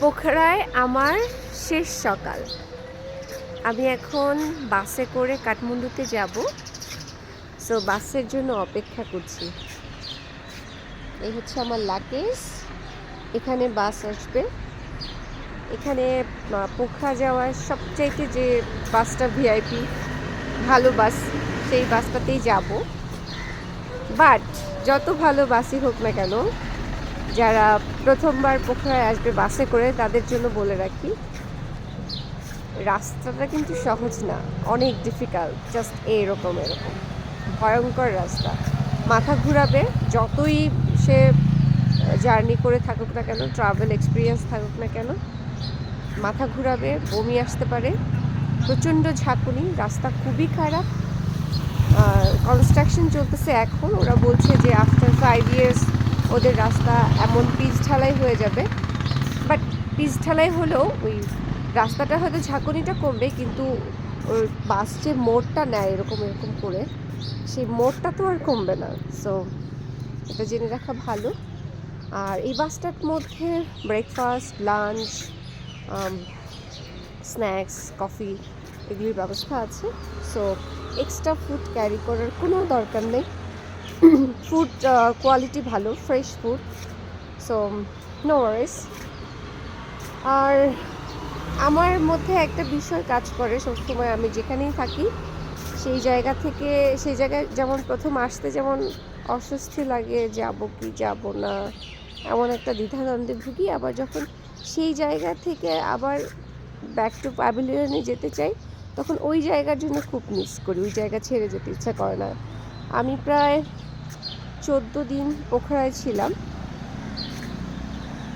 পোখরায় আমার শেষ সকাল। আমি এখন বাসে করে কাঠমান্ডুতে যাব। সো বাসের জন্য অপেক্ষা করছি। এই হচ্ছে আমার লাকেজ এখানে বাস আসবে। এখানে পোখরা যাওয়ার সবচাইতে যে বাসটা ভিআইপি ভালো বাস, সেই বাসটাতেই যাব। বাট যত ভালো বাসই হোক না কেন যারা প্রথমবার পোখরায় আসবে বাসে করে, তাদের জন্য বলে রাখি, রাস্তাটা কিন্তু সহজ না, অনেক ডিফিকাল্ট জাস্ট এরকম এরকম। ভয়ঙ্কর রাস্তা। মাথা ঘুরাবে, যতই সে জার্নি করে থাকুক না কেন ট্রাভেল এক্সপিরিয়েন্স থাকুক না কেন, মাথা ঘুরাবে, বমি আসতে পারে, প্রচণ্ড ঝাঁকুনি, রাস্তা খুবই খারাপ। কনস্ট্রাকশন চলতেছে এখন, ওরা বলছে যে আফটার ফাইভ ইয়ার্স ওদের রাস্তা এমন পিচ ঢালাই হয়ে যাবে। বাট পিচ ঢালাই হলেও ওই রাস্তাটা হয়তো ঝাঁকুনিটা কমবে, কিন্তু ওর বাস যে মোড়টা নেয় এরকম এরকম করে, সেই মোড়টা তো আর কমবে না। সো এটা জেনে রাখা ভালো। আর এই বাসটার মধ্যে ব্রেকফাস্ট লাঞ্চ স্ন্যাক্স কফি এগুলির ব্যবস্থা আছে। সো এক্সট্রা ফুড ক্যারি করার কোনো দরকার নেই। ফুড কোয়ালিটি ভালো fresh food so no worries আর আমার মধ্যে একটা বিষয় কাজ করে সবসময় আমি যেখানেই থাকি, সেই জায়গা থেকে, সেই জায়গায় যেমন প্রথম আসতে যেমন অস্বস্তি লাগে, যাব কি যাব না, এমন একটা দ্বিধাদ্বন্দ্বে ভুগি। আবার যখন সেই জায়গা থেকে আবার ব্যাক টু প্যাভিলিয়নে যেতে চাই, তখন ওই জায়গার জন্য খুব মিস করি, ওই জায়গা ছেড়ে যেতে ইচ্ছা করে না। আমি প্রায় চোদ্দ দিন পোখরায় ছিলাম।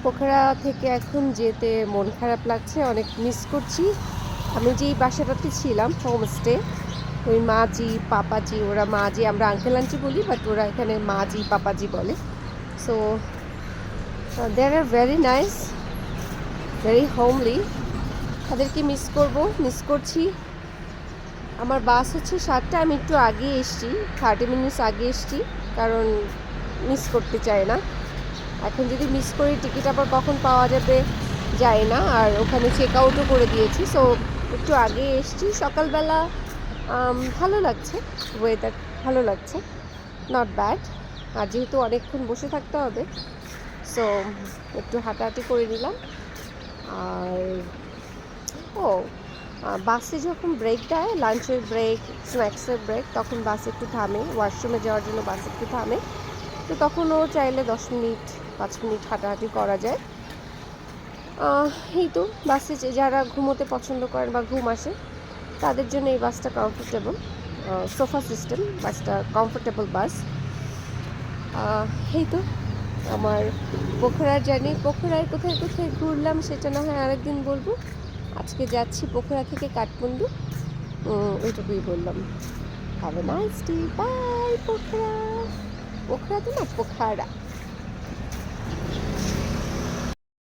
পোখরা থেকে এখন যেতে মন খারাপ লাগছে, অনেক মিস করছি। আমি যেই বাসাটাতে ছিলাম হোমস্টে ওই মাজি পাপাজি, ওরা মাজি আমরা আঙ্কেল আন্টি বলি বাট ওরা এখানে মাজি পাপাজি বলে। So there are very nice very homely তাদেরকে মিস করব মিস করছি। আমার বাস হচ্ছে সাতটা, আমি একটু আগে এসছি থার্টি মিনিটস আগে এসছি। কারণ মিস করতে চাই না। এখন যদি মিস করি টিকিট আবার কখন পাওয়া যাবে যায় না। আর ওখানে চেক আউটও করে দিয়েছি। সো একটু আগে এসছি। সকালবেলা ভালো লাগছে। ওয়েদার ভালো লাগছে। নট ব্যাড আর যেহেতু অনেকক্ষণ বসে থাকতে হবে সো একটু হাঁটাহাঁটি করে নিলাম। আর, ও বাসে যখন ব্রেক দেয় লাঞ্চের ব্রেক স্ন্যাক্সের ব্রেক তখন বাস একটু থামে। ওয়াশরুমে যাওয়ার জন্য বাস একটু থামে। তো তখনও চাইলে দশ মিনিট, পাঁচ মিনিট হাঁটাহাঁটি করা যায়। এই তো বাসে যারা ঘুমোতে পছন্দ করেন বা ঘুম আসে, তাদের জন্য এই বাসটা কমফোর্টেবল সোফা সিস্টেম বাসটা কমফোর্টেবল বাস। এই তো আমার পোখরার জার্নি পোখরায় কোথায় কোথায় ঘুরলাম, সেটা না হয় আরেকদিন বলব। আজকে যাচ্ছি পোখরা থেকে কাঠমান্ডু। ওইটুকুই বললাম। Have a nice day bye Pokhara. Pokhara তো না, পোখারা।